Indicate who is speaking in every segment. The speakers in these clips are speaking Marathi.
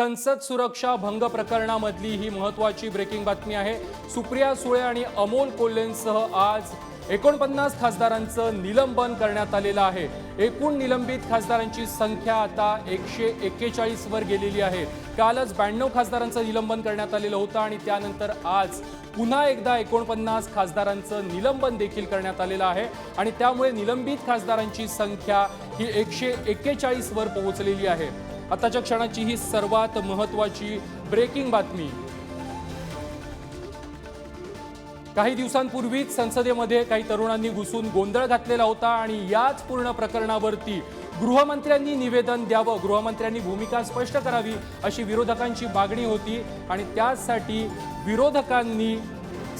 Speaker 1: संसद सुरक्षा भंग प्रकरणामधली ही महत्वाची ब्रेकिंग बातमी आहे. सुप्रिया सुळे आणि अमोल कोल्हेंसह आज एकोणपन्नास खासदारांचं निलंबन करण्यात आलेलं आहे. एकूण निलंबित खासदारांची संख्या आता एकशे एक्केचाळीसवर गेलेली आहे. कालच ब्याण्णव खासदारांचं निलंबन करण्यात आलेलं होतं आणि त्यानंतर आज पुन्हा एकदा एकोणपन्नास खासदारांचं निलंबन देखील करण्यात आलेलं आहे. आणि त्यामुळे निलंबित खासदारांची संख्या ही एकशे एक्केचाळीसवर पोहोचलेली आहे. आताच्या क्षणाची ही सर्वात महत्वाची ब्रेकिंग बातमी. काही दिवसांपूर्वीच संसदेमध्ये काही तरुणांनी घुसून गोंधळ घातलेला होता आणि याच पूर्ण प्रकरणावरती गृहमंत्र्यांनी निवेदन द्यावं गृहमंत्र्यांनी भूमिका स्पष्ट करावी अशी विरोधकांची मागणी होती आणि त्यासाठी विरोधकांनी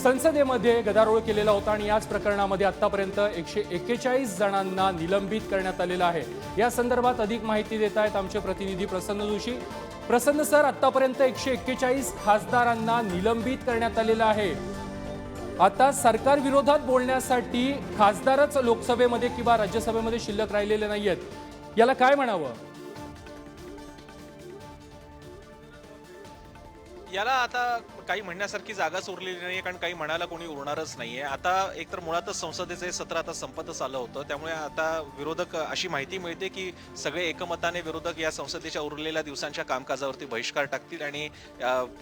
Speaker 1: संसदेमध्ये गदारोळ केलेला होता आणि याच प्रकरणामध्ये आतापर्यंत एकशे एक्केचाळीस जणांना निलंबित करण्यात आलेलं आहे. या संदर्भात अधिक माहिती देत आहेत आमचे प्रतिनिधी प्रसन्न जोशी. प्रसन्न सर आतापर्यंत एकशे एक्केचाळीस खासदारांना निलंबित करण्यात आलेलं आहे. आता सरकार विरोधात बोलण्यासाठी खासदारच लोकसभेमध्ये किंवा राज्यसभेमध्ये शिल्लक राहिलेले नाहीयेत. याला काय म्हणावं?
Speaker 2: याला आता काही म्हणण्यासारखी जागाच उरलेली नाहीये कारण काही म्हणायला कोणी उरणारच नाहीये. आता एकतर मुळातच संसदेचे हे सत्र आता संपतच आलं होतं. त्यामुळे आता विरोधक अशी माहिती मिळते की सगळे एकमताने विरोधक या संसदेच्या उरलेल्या दिवसांच्या कामकाजावरती बहिष्कार टाकतील आणि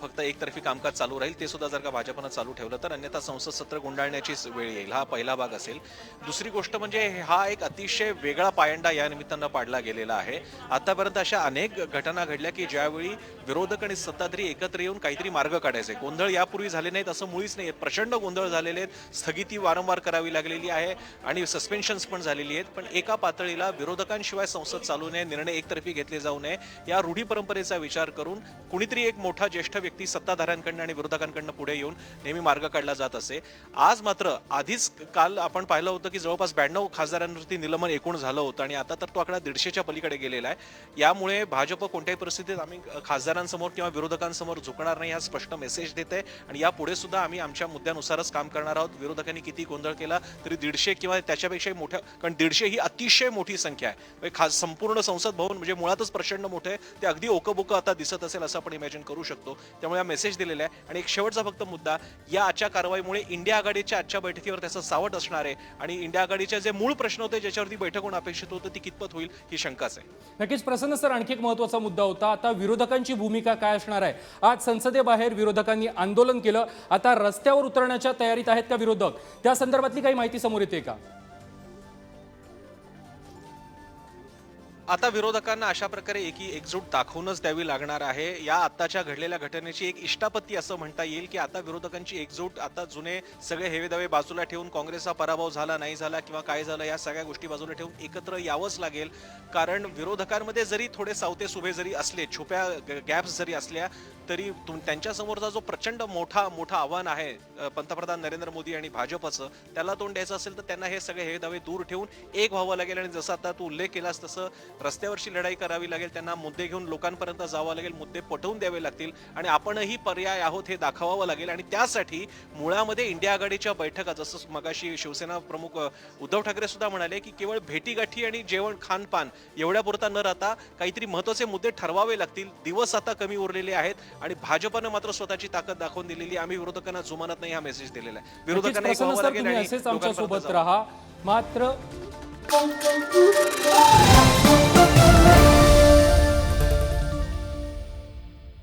Speaker 2: फक्त एकतर्फी कामकाज चालू राहील. ते सुद्धा जर का भाजपनं चालू ठेवलं तर अन्यथा संसद सत्र गुंडाळण्याचीच वेळ येईल. हा पहिला भाग असेल. दुसरी गोष्ट म्हणजे हा एक अतिशय वेगळा पायंडा या निमित्तानं पाडला गेलेला आहे. आतापर्यंत अशा अनेक घटना घडल्या की ज्यावेळी विरोधक आणि सत्ताधारी एकत्र येऊन काहीतरी मार्ग काढायचे. गोंधळ यापूर्वी झाले नाहीत असं मुळीच नाही प्रचंड गोंधळ झालेले आहेत. स्थगिती वारंवार करावी लागलेली आहे आणि सस्पेन्शन्स पण झालेली आहेत. पण एका पातळीला विरोधकांशिवाय संसद चालू नये निर्णय एकतर्फी घेतले जाऊ नये या रूढी परंपरेचा विचार करून कुणीतरी एक मोठा ज्येष्ठ व्यक्ती सत्ताधाऱ्यांकडनं आणि विरोधकांकडनं पुढे येऊन नेहमी मार्ग काढला जात असे. आज मात्र आधीच काल आपण पाहिलं होतं की जवळपास ब्याण्णव खासदारांवरती निलंबन एकूण झालं होतं आणि आता तर तो आकडा दीडशेच्या पलीकडे गेलेला आहे. यामुळे भाजप कोणत्याही परिस्थितीत आम्ही खासदारांसमोर किंवा विरोधकांसमोर झुकणार नाही हा स्पष्ट मेसेज देते आणि यापुढे सुद्धा आम्ही आमच्या मुद्द्यानुसारच काम करणार आहोत. विरोधकांनी किती गोंधळ केला तरी दीडशे किंवा त्याच्यापेक्षाही मोठ्या कारण दीडशे ही अतिशय मोठी संख्या आहे. म्हणजे खास संपूर्ण संसद भवन म्हणजे मुळातच प्रचंड मोठं आहे. ते अगदी ओकबोकं आता दिसत असेल असं आपण इमॅजिन करू शकतो. त्यामुळे हा मेसेज दिलेला आहे. आणि एक शेवटचा फक्त मुद्दा या आजच्या कारवाईमुळे इंडिया आघाडीच्या आजच्या बैठकीवर त्याचं सावट असणार आहे. आणि इंडिया आघाडीचे जे मूळ प्रश्न होते ज्याच्यावरती बैठक होणं अपेक्षित होतं ती कितपत होईल ही शंकाच आहे.
Speaker 1: नक्कीच प्रसन्न सर. आणखी एक महत्त्वाचा मुद्दा होता. आता विरोधकांची भूमिका काय असणार आहे? आज संसदेबाहेर विरोधकांनी आंदोलन केलं. आता रस्त्यावर उतरण्याच्या तयारीत आहेत का विरोधक? त्या संदर्भातली काही माहिती समोर येते का?
Speaker 2: आता विरोधकांना अशा प्रकारे एकी एकजूट दाखवूनच द्यावी लागणार आहे. या आत्ताच्या घडलेल्या घटनेची एक इष्टापत्ती असं म्हणता येईल की आता विरोधकांची एकजूट आता जुने सगळे हेवेदावे बाजूला ठेवून काँग्रेसचा पराभव झाला नाही झाला किंवा काय झालं या सगळ्या गोष्टी बाजूला ठेवून एकत्र यावंच लागेल. कारण विरोधकांमध्ये जरी थोडे सावते सुभे जरी असले छुप्या गॅप्स जरी असल्या तरी तुम त्यांच्यासमोरचा जो प्रचंड मोठा मोठा आव्हान आहे पंतप्रधान नरेंद्र मोदी आणि भाजपचं त्याला तोंड द्यायचं असेल तर त्यांना हे सगळे हे दावे दूर ठेवून एक व्हावं लागेल. आणि जसं आता तू उल्लेख केलास तसं रस्त्यावरची लढाई करावी लागेल त्यांना मुद्दे घेऊन लोकांपर्यंत जावं लागेल मुद्दे पटवून द्यावे लागतील आणि आपणही पर्याय आहोत हे दाखवावं लागेल आणि त्यासाठी मुळामध्ये इंडिया आघाडीच्या बैठका जसं मगाशी शिवसेना प्रमुख उद्धव ठाकरे सुद्धा म्हणाले की केवळ भेटीगाठी आणि जेवण खानपान एवढ्या पुरता न राहता काहीतरी महत्त्वाचे मुद्दे ठरवावे लागतील दिवस आता कमी उरलेले आहेत आणि भाजपनं मात्र स्वतःची ताकद दाखवून दिलेली. आम्ही विरोधकांना जुमानत नाही हा मेसेज दिलेला आहे विरोधकांना
Speaker 1: सोबत. राहा मात्र